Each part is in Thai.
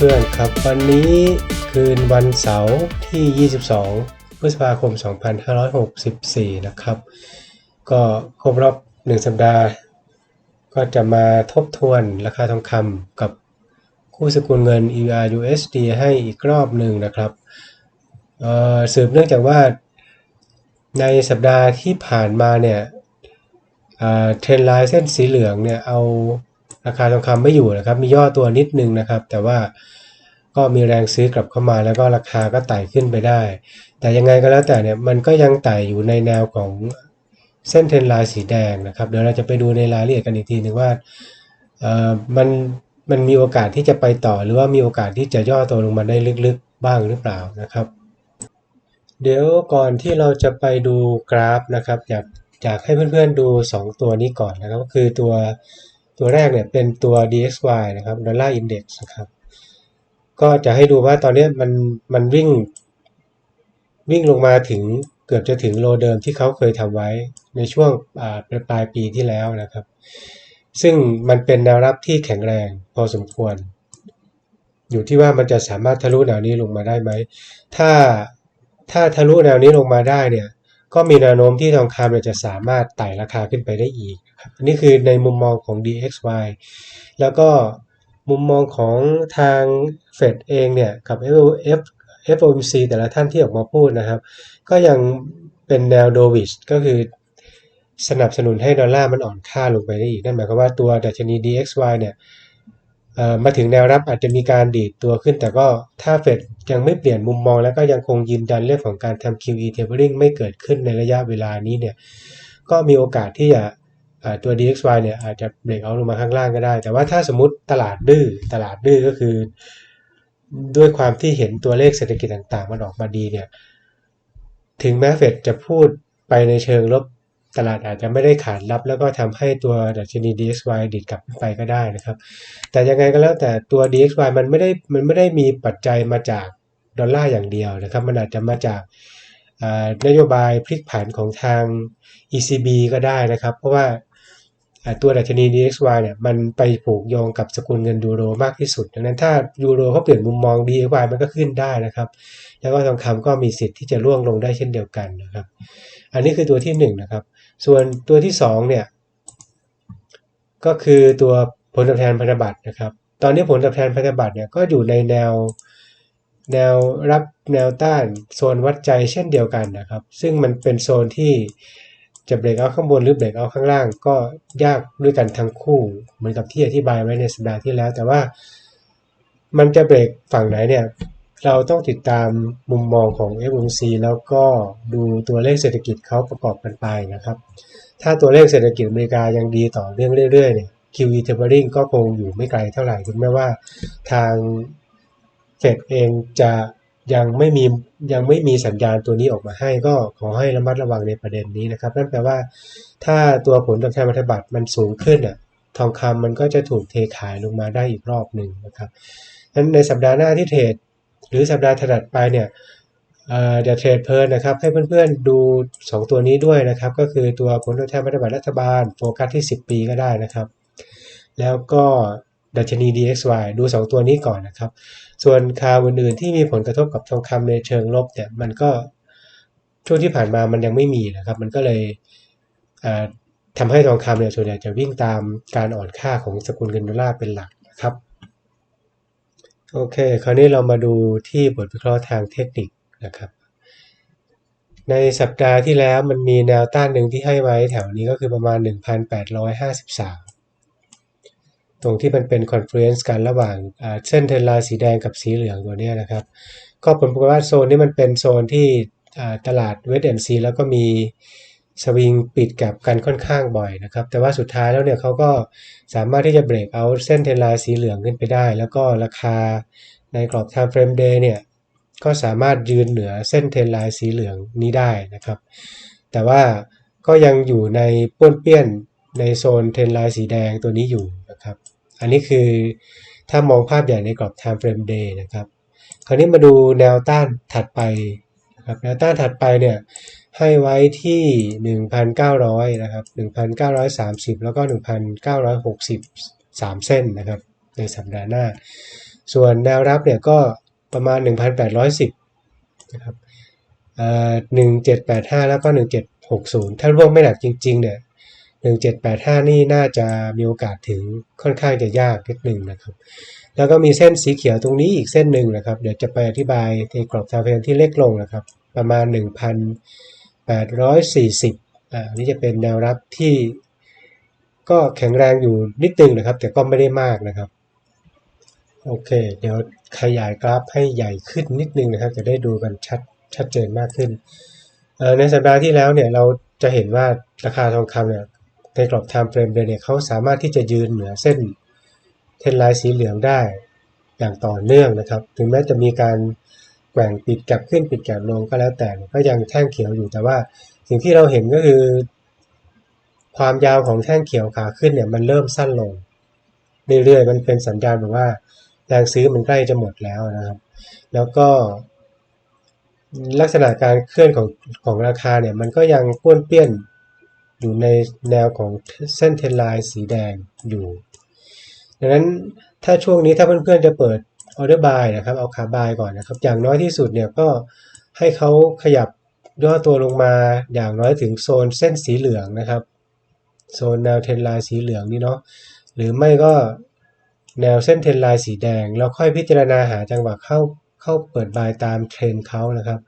เพื่อนๆครับ วันนี้คืนวันเสาร์ที่ 22 พฤษภาคม 2564 นะครับ ก็ครบรอบ 1 สัปดาห์ ก็จะมาทบทวนราคาทองคำกับคู่สกุลเงิน EUR USD ให้อีกรอบหนึ่งนะครับเออสืบเนื่องจากว่าในสัปดาห์ที่ผ่านมาเนี่ยเทรนไลน์เส้นสีเหลืองเนี่ยเอา ราคาทองคำไม่อยู่นะครับ มีย่อตัวนิดนึงนะครับ แต่ว่าก็มีแรงซื้อกลับเข้ามาแล้วก็ราคาก็ไต่ขึ้นไปได้ แต่ยังไงก็แล้วแต่เนี่ยมันก็ยังไต่อยู่ในแนวของเส้นเทรนไลน์สีแดงนะครับ เดี๋ยวเราจะไปดูในรายละเอียดกันอีกทีนึงว่าเอ่อมันมันมีโอกาสที่จะไปต่อหรือว่ามีโอกาสที่จะย่อตัวลงมาได้ลึกๆบ้างหรือเปล่านะครับ เดี๋ยวก่อนที่เราจะไปดูกราฟนะครับ อยากอยากให้เพื่อนๆดู 2 ตัวนี้ก่อนนะครับ ก็คือตัว ตัวแรกเนี่ยเป็นตัว DXY นะครับดอลลาร์อินเด็กซ์นะครับ ก็จะให้ดูว่าตอนนี้มันมันวิ่ง วิ่งลงมาถึงเกือบจะถึงโลเดิมที่เขาเคยทำไว้ในช่วงปลายปลายปีที่แล้วนะครับ ซึ่งมันเป็นแนวรับที่แข็งแรงพอสมควร อยู่ที่ว่ามันจะสามารถทะลุแนวนี้ลงมาได้ไหม ถ้าถ้าทะลุแนวนี้ลงมาได้เนี่ย ก็มีแนวโน้มที่ทองคำจะสามารถไต่ราคาขึ้นไปได้อีก อันนี้คือในมุมมองของ DXY แล้วก็มุมมองของทางเฟดเองเนี่ยกับ F FOMC แต่ละท่านที่ออกมาพูดนะครับ ก็ยังเป็นแนวโดวิชก็คือสนับสนุนให้ดอลลาร์มันอ่อนค่าลงไปได้อีก นั่นหมายความว่าตัวดัชนี DXY เนี่ยมาถึงแนวรับอาจจะมีการดีดตัวขึ้น แต่ก็ถ้าเฟดยังไม่เปลี่ยนมุมมอง แล้วก็ยังคงยืนยันเรื่องของการทำ QE tapering ไม่เกิดขึ้นในระยะเวลานี้เนี่ยก็มีโอกาสที่จะ ตัว DXY เนี่ยอาจจะเบรกเอาลงมาข้างล่างก็ได้ แต่ว่าถ้าสมมติตลาดดื้อตลาดดื้อก็คือ ด้วยความที่เห็นตัวเลขเศรษฐกิจต่างๆ มันออกมาดีเนี่ยถึงแม้เฟดจะพูดไปในเชิงลบตลาดอาจจะไม่ได้ขาดรับ แล้วก็ทำให้ตัวดัชนี DXY ดีดกลับไปก็ได้นะครับ แต่ยังไงก็แล้วแต่ตัว DXY มันไม่ได้มันไม่ได้มีปัจจัยมาจากดอลลาร์อย่างเดียวนะครับ มันอาจจะมาจากนโยบายพลิกผันของทาง ECB ก็ได้นะครับ เพราะว่า ตัวดัชนี DXY เนี่ยมันไปผูกโยงกับสกุลเงินยูโรมากที่สุด ดังนั้นถ้ายูโรเขาเปลี่ยนมุมมอง DXY มันก็ขึ้นได้นะครับ แล้วก็ทองคำก็มีสิทธิ์ที่จะร่วงลงได้เช่นเดียวกันนะครับ อันนี้คือตัวที่1นนะครับ ส่วนตัวที่2เนี่ยก็คือตัวผลตอบแทนพันธบัตรนะครับ ตอนนี้ผลตอบแทนพันธบัตรเนี่ยก็อยู่ในแนวแนวรับแนวต้านโซนวัดใจเช่นเดียวกันนะครับ ซึ่งมันเป็นโซนที่ จะเบรกเอาข้างบนหรือเบรกเอาข้างล่าง ก็ยากด้วยกันทั้งคู่ เหมือนกับที่อธิบายไว้ในสัปดาห์ที่แล้ว แต่ว่ามันจะเบรกฝั่งไหนเนี่ย เราต้องติดตามมุมมองของ FOMC แล้วก็ดูตัวเลขเศรษฐกิจเขาประกอบกันไปนะครับ ถ้าตัวเลขเศรษฐกิจอเมริกายังดีต่อเรื่องเรื่อยๆเนี่ย QE tapering ก็คงอยู่ไม่ไกลเท่าไหร่ถึงแม้ว่าทางเฟดเองจะ ยังไม่มียังไม่มีสัญญาณตัวนี้ออกมาให้ก็ขอให้ระมัดระวังในประเด็นนี้นะครับ นั่นแปลว่า ถ้าตัวผลตอบแทนพันธบัตรมันสูงขึ้นอะทองคำมันก็จะถูกเทขายลงมาได้อีกรอบหนึ่งนะครับนั้นในสัปดาห์หน้าที่เทรดหรือสัปดาห์ถัดไปเนี่ยจะเทรดเพลินนะครับ ให้เพื่อนๆดู 2 ตัวนี้ด้วยนะครับ ก็คือตัวผลตอบแทนพันธบัตรรัฐบาลโฟกัสที่ 10 ปีก็ได้นะครับ แล้วก็ ดัชนี DXY ดู 2 ตัวนี้ก่อนนะครับ ส่วนข่าวอื่นๆที่มีผลกระทบกับทองคำในเชิงลบเนี่ยมันก็ช่วงที่ผ่านมามันยังไม่มีนะครับ มันก็เลยทำให้ทองคำเนี่ยส่วนใหญ่จะวิ่งตามการอ่อนค่าของสกุลเงินดอลลาร์เป็นหลักนะครับโอเค คราวนี้เรามาดูที่บทวิเคราะห์ทางเทคนิคนะครับ ในสัปดาห์ที่แล้วมันมีแนวต้านหนึ่งที่ให้ไว้แถวนี้ก็คือประมาณ 1,853 ตรงที่มันเป็นคอนเฟลเ n นซ์กันระหว่างเส้นเทนไลน์สีแดงกับสีเหลืองตัวนี้นะครับ ก็ผลปรากฏว่าโซนนี้มันเป็นโซนที่ตลาดเวสเอนซีแล้วก็มีสวิงปิดกับกันค่อนข้างบ่อยนะครับ แต่ว่าสุดท้ายแล้วเนี่ยเขาก็สามารถที่จะเบรกเอาเส้นเทนไลน์สีเหลืองขึ้นไปได้ แล้วก็ราคาในกรอบ time frame day เนี่ยก็สามารถยืนเหนือเส้นเทนไลน์สีเหลืองนี้ได้นะครับ แต่ว่าก็ยังอยู่ในป้วนเปี้ยน ในโซนเทรนไลน์สีแดงตัวนี้อยู่นะครับ อันนี้คือถ้ามองภาพใหญ่ในกรอบ time frame day นะครับ คราวนี้มาดูแนวต้านถัดไปนะครับแนวต้านถัดไปเนี่ยให้ไว้ที่ 1,900 นะครับ 1,930 แล้วก็ 1,963เส้นนะครับ ในสัปดาห์หน้า ส่วนแนวรับเนี่ยก็ประมาณ 1,810 นะครับเอ่อ1785แล้วก็ 1760 ถ้ารวมไม่หนักจริง ๆ เนี่ย 1785 นี่น่าจะมีโอกาสถึงค่อนข้างจะยากนิดหนึ่งนะครับ แล้วก็มีเส้นสีเขียวตรงนี้อีกเส้นหนึ่งนะครับ เดี๋ยวจะไปอธิบายในกรอบทาเพลที่เล็กลงนะครับ ประมาณ 1,840 อ่า นี่จะเป็นแนวรับที่ก็แข็งแรงอยู่นิดนึงนะครับ แต่ก็ไม่ได้มากนะครับ โอเค เดี๋ยวขยายกราฟให้ใหญ่ขึ้นนิดนึงนะครับ จะได้ดูกันชัดชัดเจนมากขึ้น ในสัปดาห์ที่แล้วเนี่ยเราจะเห็นว่าราคาทองคำเนี่ย ในกรอบ time frame เดือนเนี่ยเขาสามารถที่จะยืนเหนือเส้นเทนไลน์สีเหลืองได้อย่างต่อเนื่องนะครับ ถึงแม้จะมีการแกว่งปิดกลับขึ้นปิดกลับลงก็แล้วแต่ก็ยังแท่งเขียวอยู่แต่ว่า สิ่งที่เราเห็นก็คือ ความยาวของแท่งเขียวขาขึ้นเนี่ยมันเริ่มสั้นลงเรื่อยๆมันเป็นสัญญาณแบบว่าแรงซื้อมันใกล้จะหมดแล้วนะครับ แล้วก็ ลักษณะการเคลื่อนของของราคาเนี่ยมันก็ยังป้วนเปี้ยน อยู่ในแนวของเส้นเทรนไลน์สีแดงอยู่ดังนั้นถ้าช่วงนี้ถ้าเพื่อนๆจะเปิดออเดอร์บายนะครับ เอาขาบายก่อนนะครับ อย่างน้อยที่สุดเนี่ยก็ให้เขาขยับย่อตัวลงมาอย่างน้อยถึงโซนเส้นสีเหลืองนะครับ โซนแนวเทรนไลน์สีเหลืองนี่เนาะหรือไม่ก็แนวเส้นเทรนไลน์สีแดง แล้วค่อยพิจารณาหาจังหวะเข้าเข้าเปิดบายตามเทรนเขานะครับ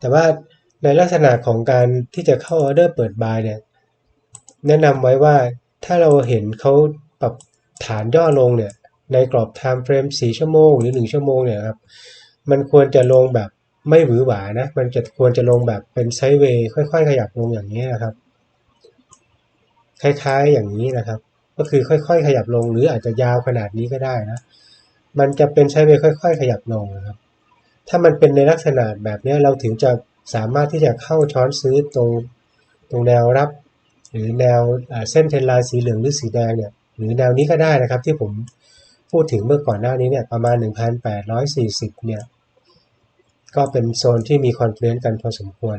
แต่ว่าในลักษณะของการที่จะเข้าออเดอร์เปิดบายเนี่ย แนะนำไว้ว่าถ้าเราเห็นเขาปรับฐานย่อลงเนี่ยในกรอบ time frame 4ชั่วโมงหรือ 1 ชั่วโมงเนี่ยครับมันควรจะลงแบบไม่หวือหวานะ มันจะควรจะลงแบบเป็นไซด์เวย์ค่อย ๆ ขยับลงอย่างนี้นะครับ คล้ายๆอย่างนี้นะครับ ก็คือค่อย ๆ ขยับลง หรืออาจจะยาวขนาดนี้ก็ได้นะ มันจะเป็นไซด์เวย์ค่อย ๆ ขยับลงนะครับ ถ้ามันเป็นในลักษณะแบบนี้เราถึงจะสามารถที่จะเข้าช้อนซื้อตรงตรงแนวรับ หรือแนวเส้นเทรนไลน์สีเหลืองหรือสีแดงเนี่ยหรือแนวนี้ก็ได้นะครับที่ผมพูดถึงเมื่อก่อนหน้านี้เนี่ยประมาณ 1,840 เนี่ยก็เป็นโซนที่มีคอนเฟลนกันพอสมควร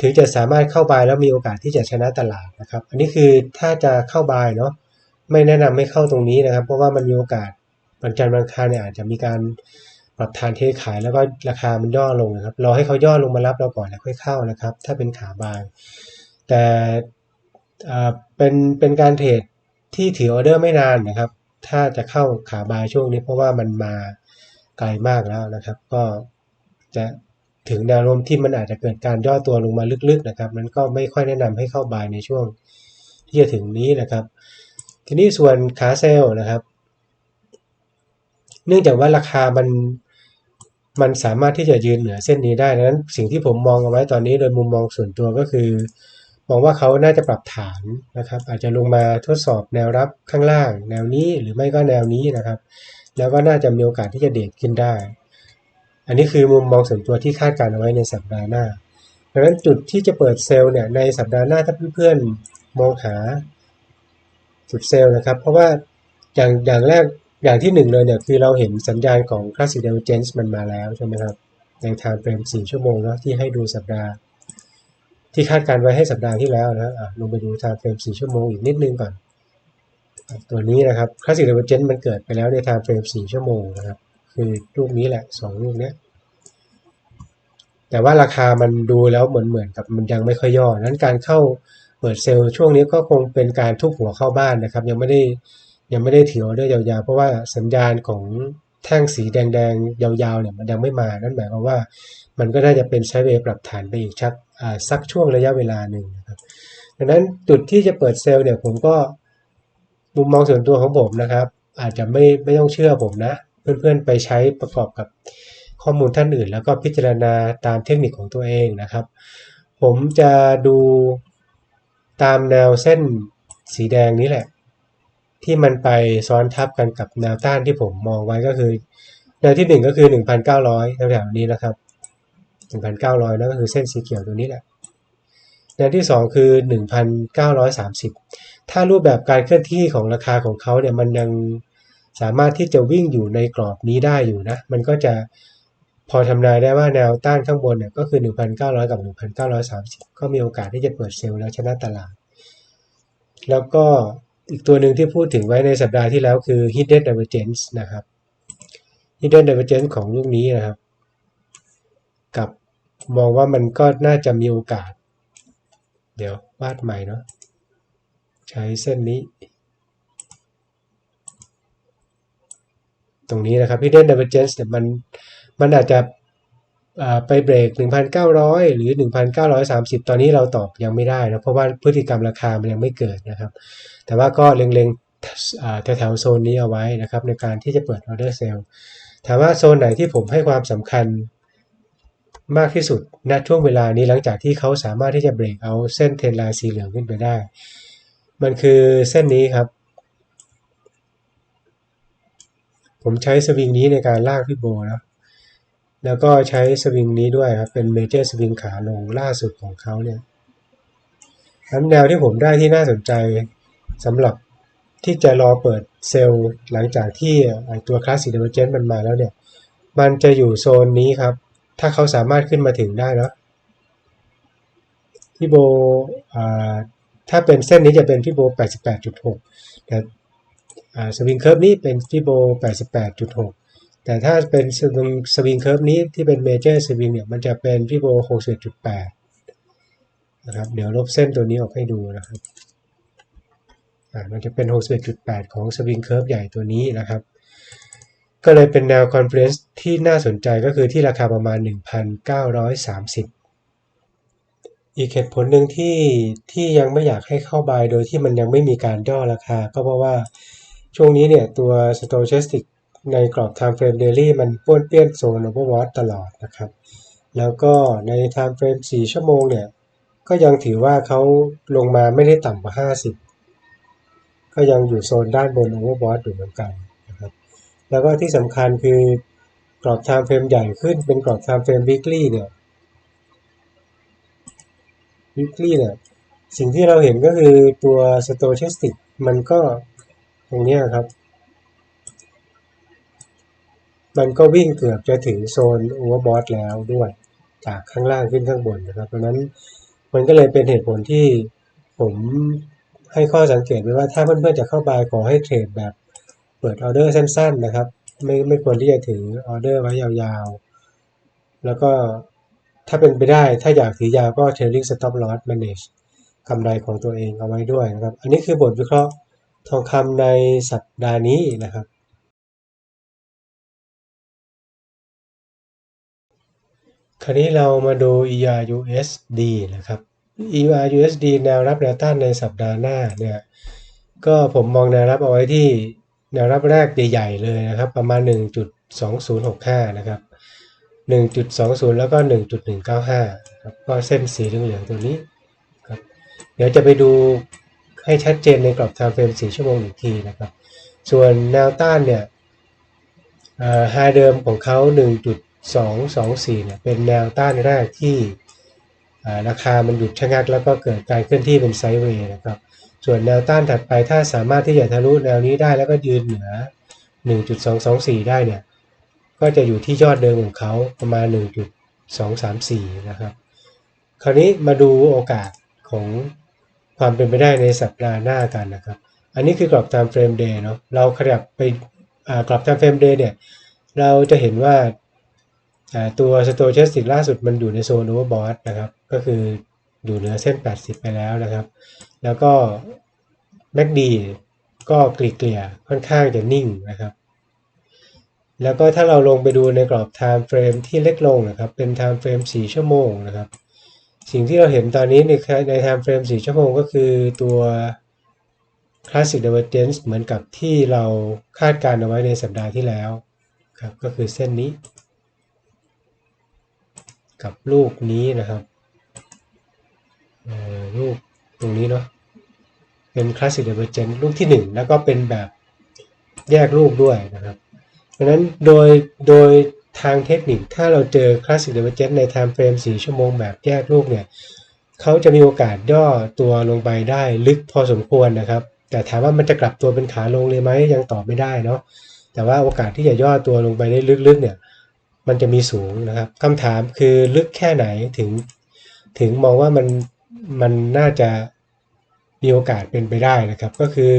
ถึงจะสามารถเข้าบายแล้วมีโอกาสที่จะชนะตลาดนะครับ อันนี้คือถ้าจะเข้าบายเนาะไม่แนะนำไม่เข้าตรงนี้นะครับ เพราะว่ามันมีโอกาสวันจันทร์วันอังคาเนี่ยอาจจะมีการปรับฐานเทขายแล้วก็ราคามันย่อลงนะครับรอให้เขาย่อลงมารับเราก่อนแล้วค่อยเข้านะครับ ถ้าเป็นขาบายแต่ เป็นเป็นการเทรดที่ถือออเดอร์ไม่นานนะครับ ถ้าจะเข้าขาบายช่วงนี้เพราะว่ามันมาไกลมากแล้วนะครับ ก็จะถึงแนวโน้มที่มันอาจจะเกิดการย่อตัวลงมาลึกๆนะครับ มันก็ไม่ค่อยแนะนำให้เข้าบายในช่วงที่จะถึงนี้นะครับ ทีนี้ส่วนขาเซลล์นะครับ เนื่องจากว่าราคามันมันสามารถที่จะยืนเหนือเส้นนี้ได้ดังนั้นสิ่งที่ผมมองเอาไว้ตอนนี้โดยมุมมองส่วนตัวก็คือ มองว่าเขาน่าจะปรับฐานนะครับ อาจจะลงมาทดสอบแนวรับข้างล่าง แนวนี้หรือไม่ก็แนวนี้นะครับ แล้วก็น่าจะมีโอกาสที่จะเด็กขึ้นได้ อันนี้คือมุมมองส่วนตัวที่คาดการเอาไว้ในสัปดาห์หน้าดังนั้นจุดที่จะเปิดเซลล์เนี่ยในสัปดาห์หน้าถ้าเพื่อนๆมองหาจุดเซลล์นะครับ เพราะว่าอย่างอย่างแรกอย่างที่หนึ่งเลยเนี่ยคือเราเห็นสัญญาณของ Classic Divergence มันมาแล้วใช่ไหมครับใน time frame 4ชั่วโมงเนาะที่ให้ดูสัปดาห์ ที่คาดการไว้ให้สัปดาห์ที่แล้วนะะลงไปดู time frame 4ชั่วโมงอีกนิดนึงก่อน ตัวนี้นะครับ Classic Divergence มันเกิดไปแล้วใน time frame 4ชั่วโมงนะครับคือลูกนี้แหละ2ลูกนี้แต่ว่าราคามันดูแล้วเหมือนเหมือนกับมันยังไม่ค่อยย่อ นั้นการเข้าเปิดเซลล์ช่วงนี้ก็คงเป็นการทุบหัวเข้าบ้านนะครับ ยังไม่ได้ยังไม่ได้เถือออเดอร์ยาวๆ เพราะว่าสัญญาณของ แท่งสีแดงๆ ยาวๆเนี่ยมันยังไม่มานั่นหมายความว่า มันก็น่าจะเป็นใช้เวปรับฐานไปอีกชักสักช่วงระยะเวลาหนึ่งนะครับดังนั้นจุดที่จะเปิดเซลล์เนี่ยผมก็มุมมองส่วนตัวของผมนะครับ อาจจะไม่ไม่ต้องเชื่อผมนะ เพื่อนๆไปใช้ประกอบกับข้อมูลท่านอื่น แล้วก็พิจารณาตามเทคนิคของตัวเองนะครับ ผมจะดูตามแนวเส้นสีแดงนี้แหละ ที่มันไปซ้อนทับกันกับแนวต้านที่ผมมองไว้ก็คือ แนวที่ 1 ก็คือ 1,900แถวๆนี้นะครับ 1,900นั่นก็คือเส้นสีเขียวตัวนี้แหละแนวที่ 2 คือ 1,930 ถ้ารูปแบบการเคลื่อนที่ของราคาของเขาเนี่ยมันยังสามารถที่จะวิ่งอยู่ในกรอบนี้ได้อยู่นะ มันก็จะพอทำนายได้ว่าแนวต้านข้างบนเนี่ยก็คือ 1,900 กับ 1,930 ก็มีโอกาสที่จะเปิดเซลล์แล้วชนะตลาด แล้วก็ อีกตัวหนึ่งที่พูดถึงไว้ในสัปดาห์ที่แล้วคือ hidden divergence นะครับ hidden divergence ของลูกนี้นะครับ กับมองว่ามันก็น่าจะมีโอกาส เดี๋ยววาดใหม่เนาะใช้เส้นนี้ ตรงนี้นะครับ hidden divergence เนี่ยมันมันอาจจะ ไปเบรก 1,900 หรือ 1,930 ตอนนี้เราตอบยังไม่ได้นะเพราะว่าพฤติกรรมราคามันยังไม่เกิดนะครับ แต่ว่าก็เล็งๆแถวๆโซนนี้เอาไว้นะครับ ในการที่จะเปิด order sell ถามว่าโซนไหนที่ผมให้ความสำคัญมากที่สุดณช่วงเวลานี้หลังจากที่เขาสามารถที่จะเบรกเอาเส้นเทรนไลน์สีเหลืองขึ้นไปได้ มันคือเส้นนี้ครับ ผมใช้สวิงนี้ในการลากพี่โบนะ แล้วก็ใช้สวิงนี้ด้วยครับ เป็นเมเจอร์สวิงขาลงล่าสุดของเขาเนี่ยนั้นแนวที่ผมได้ที่น่าสนใจสำหรับที่จะรอเปิดเซลล์หลังจากที่ไอตัวคลาสสิกเดเวอร์เจนมันมาแล้วเนี่ย มันจะอยู่โซนนี้ครับ ถ้าเขาสามารถขึ้นมาถึงได้เนาะพี่โบถ้าเป็นเส้นนี้จะเป็นพี่โบ 88.6 แต่สวิงเคิร์ฟนี้เป็นพี่โบ 88.6 แต่ถ้าเป็นสวิงสวิงเคิร์ฟนี้ที่เป็นเมเจอร์สวิงเนี่ยมันจะเป็นพี่โบ61.8นะครับเดี๋ยวลบเส้นตัวนี้ออกให้ดูนะครับอ่ามันจะเป็น 61.8 ของสวิงเคิร์ฟใหญ่ตัวนี้นะครับ ก็เลยเป็นแนวคอนเฟล e ที่น่าสนใจก็คือที่ราคาประมาณ 1,930 อีกเหตุผลหนึ่งที่ที่ยังไม่อยากให้เข้าบายโดยที่มันยังไม่มีการย่อราคา ก็เพราะว่าช่วงนี้เนี่ยตัว Stochastic ในกรอบ Time Frame Daily มันป้วนเปี้ยนโซน Overbought ตลอดนะครับ แล้วก็ใน Time Frame 4 ชั่วโมงเนี่ย ก็ยังถือว่าเขาลงมาไม่ได้ต่ำกว่า 50 ก็ยังอยู่โซนด้านบน Overbought อยู่เหมือนกันนะครับ แล้วก็ที่สำคัญคือกรอบ Time Frame ใหญ่ขึ้นเป็นกรอบ Time Frame Weekly เนี่ย weekly เนี่ยสิ่งที่เราเห็นก็คือตัว stochastic มันก็ตรงนี้ครับ มันก็วิ่งเกือบจะถึงโซน overbought แล้วด้วย จากข้างล่างขึ้นข้างบนนะครับเพราะนั้นมันก็เลยเป็นเหตุผลที่ผมให้ข้อสังเกตไว้ว่าถ้าเพื่อนๆจะเข้าบายขอให้เทรดแบบเปิดออเดอร์สั้นๆนะครับ ไม่ไม่ควรที่จะถือออเดอร์ไว้ยาวๆ แล้วก็ถ้าเป็นไปได้ถ้าอยากถือยาวก็ trailing stop loss manage กำไรของตัวเองเอาไว้ด้วยนะครับ อันนี้คือบทวิเคราะห์ทองคำในสัปดาห์นี้นะครับ คราวนี้เรามาดู ERUSD นะครับ ERUSD แนวรับแนวต้านในสัปดาห์หน้าเนี่ยก็ผมมองแนวรับเอาไว้ที่แนวรับแรกใหญ่ๆเลยนะครับ ประมาณ 1.2065 นะครับ 1.20 แล้วก็ 1.195ครับก็เส้นสีเหลืองๆตัวนี้ครับเดี๋ยวจะไปดูให้ชัดเจนในกรอบ time frame 4ชั่วโมงอีกทีนะครับ ส่วนแนวต้านเนี่ยไฮเดิมของเขา 1. 224เนี่ยเป็นแนวต้านแรกที่ราคามันหยุดชะงักแล้วก็เกิดการเคลื่อนที่เป็นไซด์เวย์นะครับส่วนแนวต้านถัดไปถ้าสามารถที่จะทะลุแนวนี้ได้แล้วก็ยืนเหนือ 1.224 ได้เนี่ยก็จะอยู่ที่ยอดเดิมของเขาประมาณ 1.234 นะครับ คราวนี้มาดูโอกาสของความเป็นไปได้ในสัปดาห์หน้ากันนะครับ อันนี้คือกรอบ time frame day เนาะเราขยับไปกรอบ time frame day เนี่ยเราจะเห็นว่า ตัว stochastic ล่าสุดมันอยู่ในโซน overbought นะครับ ก็คืออยู่เหนือเส้น 80 ไปแล้วนะครับ แล้วก็ MACD ก็เกลี่ยค่อนข้างจะนิ่งนะครับ แล้วก็ถ้าเราลงไปดูในกรอบ time frame ที่เล็กลงนะครับ เป็น time frame 4ชั่วโมงนะครับ สิ่งที่เราเห็นตอนนี้ในใน time frame 4ชั่วโมงก็คือตัว classic divergence เหมือนกับที่เราคาดการเอาไว้ในสัปดาห์ที่แล้วครับ ก็คือเส้นนี้ กับลูกนี้นะครับลูกตรงนี้เนาะเป็น classic divergence ลูกที่ 1 แล้วก็เป็นแบบแยกลูกด้วยนะครับเพราะนั้นโดยโดยทางเทคนิคถ้าเราเจอ classic divergence ใน time frame 4ชั่วโมงแบบแยกลูกเนี่ยเขาจะมีโอกาสย่อตัวลงไปได้ลึกพอสมควรนะครับ แต่ถามว่ามันจะกลับตัวเป็นขาลงเลยไหมยังตอบไม่ได้เนาะแต่ว่าโอกาสที่จะย่อตัวลงไปได้ลึกๆเนี่ย มันจะมีสูงนะครับคำถามคือลึกแค่ไหนถึง ถึงมองว่ามันมันน่าจะมีโอกาสเป็นไปได้นะครับ ก็คือ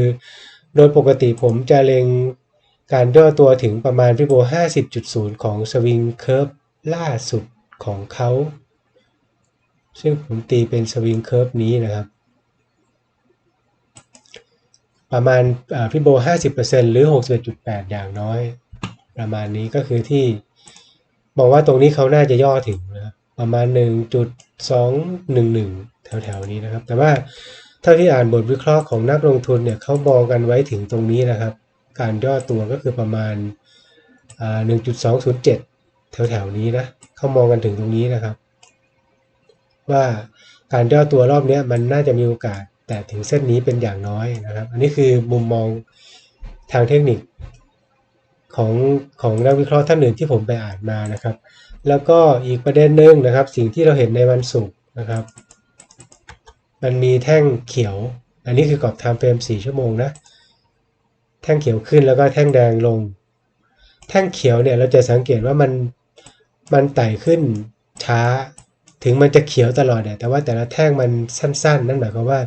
โดยปกติผมจะเล็งการย่อตัวถึงประมาณฟิโบ 50.0 ของสวิงเคิร์ฟล่าสุดของเขา ซึ่งผมตีเป็นสวิงเคิร์ฟนี้นะครับ ประมาณฟิโบ 50%หรือ 61.8 อย่างน้อย ประมาณนี้ก็คือที่ บอกว่าตรงนี้เขาน่าจะย่อถึงนะครับประมาณ 1.211 แถวๆนี้นะครับ แต่ว่าเท่าที่อ่านบทวิเคราะห์ของนักลงทุนเนี่ยเขามองกันไว้ถึงตรงนี้นะครับ การย่อตัวก็คือประมาณ 1.207 แถวๆนี้นะเขามองกันถึงตรงนี้นะครับ ว่าการย่อตัวรอบนี้มันน่าจะมีโอกาสแต่ถึงเส้นนี้เป็นอย่างน้อยนะครับ อันนี้คือมุมมองทางเทคนิค ของของนักวิเคราะห์ท่านอื่นที่ผมไปอ่านมานะครับ แล้วก็อีกประเด็นหนึ่งนะครับ สิ่งที่เราเห็นในวันศุกร์นะครับ มันมีแท่งเขียว อันนี้คือกรอบไทม์เฟรม4ชั่วโมงนะแท่งเขียวขึ้นแล้วก็แท่งแดงลง แท่งเขียวเนี่ยเราจะสังเกตว่ามันมันไต่ขึ้นช้าถึงมันจะเขียวตลอดเนี่ยแต่ว่าแต่ละแท่งมันสั้น ๆ นั่นหมายความว่า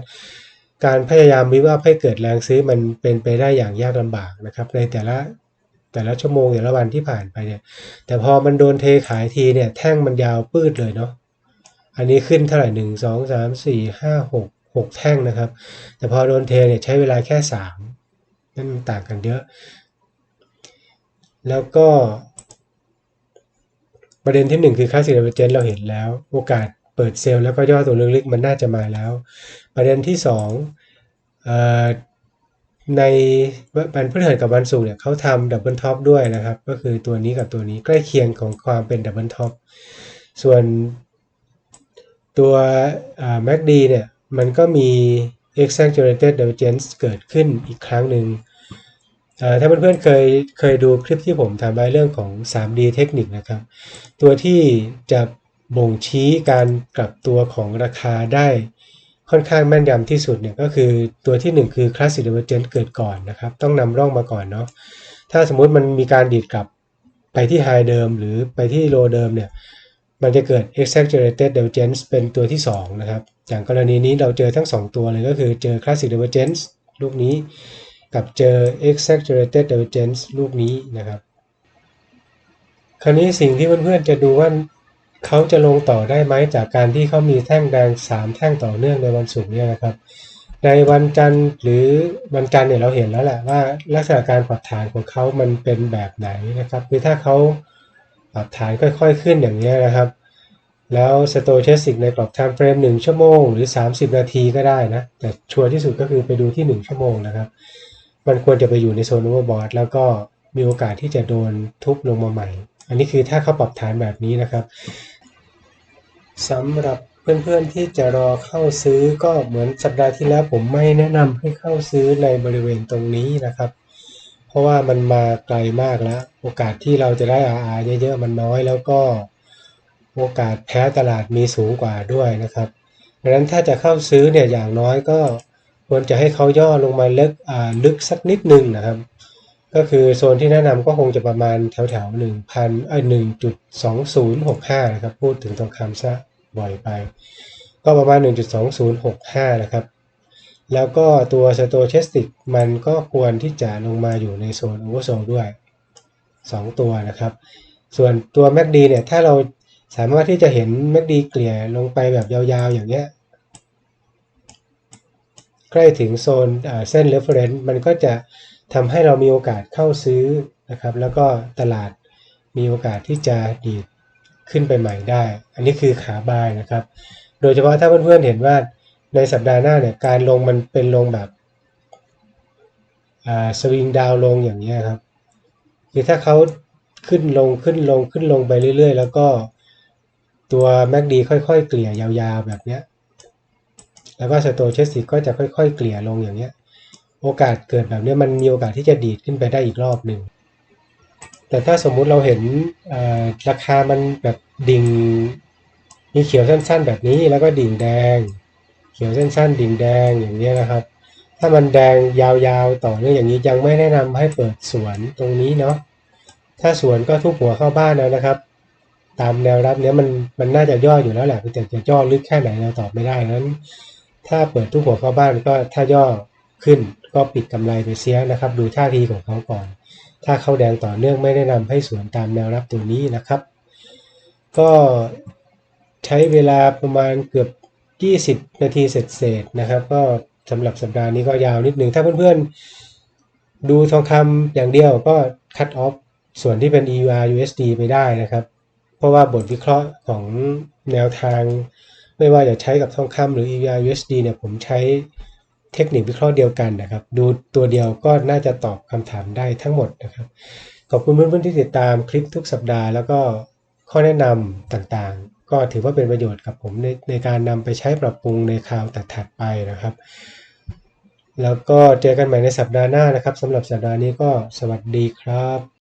การพยายามวิว่าให้เกิดแรงซื้อมันเป็นไปได้อย่างยากลำบากนะครับ ในแต่ละ แต่ละชั่วโมงแต่ละวันที่ผ่านไปเนี่ย แต่พอมันโดนเทขายทีเนี่ย แท่งมันยาวปืดเลยเนาะอันนี้ขึ้นเท่าไหร่หนึ่งสองสามสี่ห้าหกหกแท่งนะครับ แต่พอโดนเทเนี่ยใช้เวลาแค่สามนั่นต่างกันเยอะ แล้วก็ประเด็นที่หนึ่งคือค่าสิริเจนเราเห็นแล้ว โอกาสเปิดเซลล์แล้วก็ย่อตัวลึกๆมันน่าจะมาแล้ว ประเด็นที่สอง ในวันพฤหัสกับวันศุกร์เนี่ยเขาทำดับเบิลท็อปด้วยนะครับ ก็คือตัวนี้กับตัวนี้ใกล้เคียงของความเป็นดับเบิลท็อปส่วนตัว MACD เนี่ยมันก็มี exaggerated divergence เกิดขึ้นอีกครั้งหนึ่งถ้าเพื่อนๆเคยเคยดูคลิปที่ผมทำไว้เรื่องของ 3D เทคนิคนะครับ ตัวที่จะบ่งชี้การกลับตัวของราคาได้ ค่อนข้างแม่นยำที่สุดเนี่ยก็คือตัวที่ 1 คือ Classic Divergence เกิดก่อนนะครับ ต้องนำร่องมาก่อนเนาะถ้าสมมุติมันมีการดีดกลับไปที่ High เดิมหรือไปที่ Low เดิมเนี่ยมันจะเกิด exaggerated divergence เป็นตัวที่ 2 นะครับ อย่างกรณีนี้เราเจอทั้ง 2 ตัวเลยก็คือเจอ classic divergence ลูกนี้ กับเจอ exaggerated divergence ลูกนี้นะครับ คราวนี้สิ่งที่เพื่อนๆจะดูว่า เขาจะลงต่อได้ไหมจากการที่เขามีแท่งแดง 3 แท่งต่อเนื่องในวันศุกร์เนี่ยนะครับ ในวันจันทร์หรือวันจันทร์เนี่ยเราเห็นแล้วแหละว่าลักษณะการปรับฐานของเขามันเป็นแบบไหนนะครับคือถ้าเขาปรับฐานค่อยๆขึ้นอย่างนี้นะครับ แล้วสโตเชสิกในกรอบไทม์เฟรม1ชั่วโมงหรือ 30 นาทีก็ได้นะแต่ชัวร์ที่สุดก็คือไปดูที่ 1 ชั่วโมงนะครับ มันควรจะไปอยู่ในโซนโอเวอร์บอทแล้วก็มีโอกาสที่จะโดนทุบลงมาใหม่ อันนี้คือถ้าเขาปรับฐานแบบนี้นะครับ สำหรับเพื่อนๆที่จะรอเข้าซื้อก็เหมือนสัปดาห์ที่แล้วผมไม่แนะนำให้เข้าซื้อในบริเวณตรงนี้นะครับ เพราะว่ามันมาไกลมากแล้ว โอกาสที่เราจะได้ RR เยอะๆมันน้อยแล้วก็โอกาสแพ้ตลาดมีสูงกว่าด้วยนะครับดังนั้นถ้าจะเข้าซื้อเนี่ยอย่างน้อยก็ควรจะให้เขาย่อลงมาลึกอ่าลึกสักนิดนึงนะครับ ก็คือโซนที่แนะนำก็คงจะประมาณแถวแถวหนึ่งพันเอ้ยหนึ่งจุดสองศูนย์หกห้านะครับ พูดถึงทองคำซะ บ่อยไป ก็ประมาณ 1.2065 นะครับ แล้วก็ตัวสโตเชสติกมันก็ควรที่จะลงมาอยู่ในโซนโอเวอร์โซด้วย 2 ตัวนะครับ ส่วนตัว MACD เนี่ย ถ้าเราสามารถที่จะเห็น MACD เกลี่ยลงไปแบบยาวๆ อย่างเงี้ยใกล้ถึงโซนเส้น reference มันก็จะทำให้เรามีโอกาสเข้าซื้อนะครับ แล้วก็ตลาดมีโอกาสที่จะดีด ขึ้นไปใหม่ได้ อันนี้คือขาบายนะครับ โดยเฉพาะถ้าเพื่อนๆเห็นว่าในสัปดาห์หน้าเนี่ยการลงมันเป็นลงแบบสวิงดาวลงอย่างนี้ครับคือถ้าเขาขึ้นลงขึ้นลงขึ้นลงไปเรื่อย ๆ แล้วก็ตัว MACD ค่อยๆ เกลี่ยยาวๆแบบนี้แล้วก็สโตเชสติกก็จะค่อยๆ เกลี่ยลงอย่างนี้โอกาสเกิดแบบนี้มันมีโอกาสที่จะดีดขึ้นไปได้อีกรอบหนึ่ง แต่ถ้าสมมุติเราเห็นราคามันแบบดิ่ง มีเขียวสั้น ๆ แบบนี้แล้วก็ดิ่งแดง เขียวสั้น ๆ ดิ่งแดงอย่างนี้นะครับ ถ้ามันแดงยาวๆต่อเนื่องอย่างนี้ยังไม่แนะนำให้เปิดสวนตรงนี้เนาะถ้าสวนก็ทุบหัวเข้าบ้านแล้วนะครับ ตามแนวรับเนี้ยมันมันน่าจะย่ออยู่แล้วแหละแต่จะย่อลึกแค่ไหนเราตอบไม่ได้นั้น ถ้าเปิดทุบหัวเข้าบ้านก็ถ้าย่อขึ้นก็ปิดกำไรไปเสียนะครับ ดูท่าทีของเขาก่อน ถ้าเข้าแดงต่อเนื่องไม่แนะนำให้สวนตามแนวรับตัวนี้นะครับ ก็ใช้เวลาประมาณเกือบ 20 นาทีเสร็จๆนะครับ ก็สำหรับสัปดาห์นี้ก็ยาวนิดหนึ่งถ้าเพื่อนๆ ดูทองคำอย่างเดียวก็คัดออฟส่วนที่เป็น EUR USD ไปได้นะครับ เพราะว่าบทวิเคราะห์ของแนวทาง ไม่ว่าจะใช้กับทองคำหรือ EUR USD เนี่ยผมใช้ เทคนิควิเคราะห์เดียวกันนะครับ ดูตัวเดียวก็น่าจะตอบคำถามได้ทั้งหมดนะครับ ขอบคุณเพื่อนๆที่ติดตามคลิปทุกสัปดาห์แล้วก็ข้อแนะนำต่างๆ ก็ถือว่าเป็นประโยชน์กับผมในในการนำไปใช้ปรับปรุงในคราวถัดๆไปนะครับ แล้วก็เจอกันใหม่ในสัปดาห์หน้านะครับสำหรับสัปดาห์นี้ก็สวัสดีครับ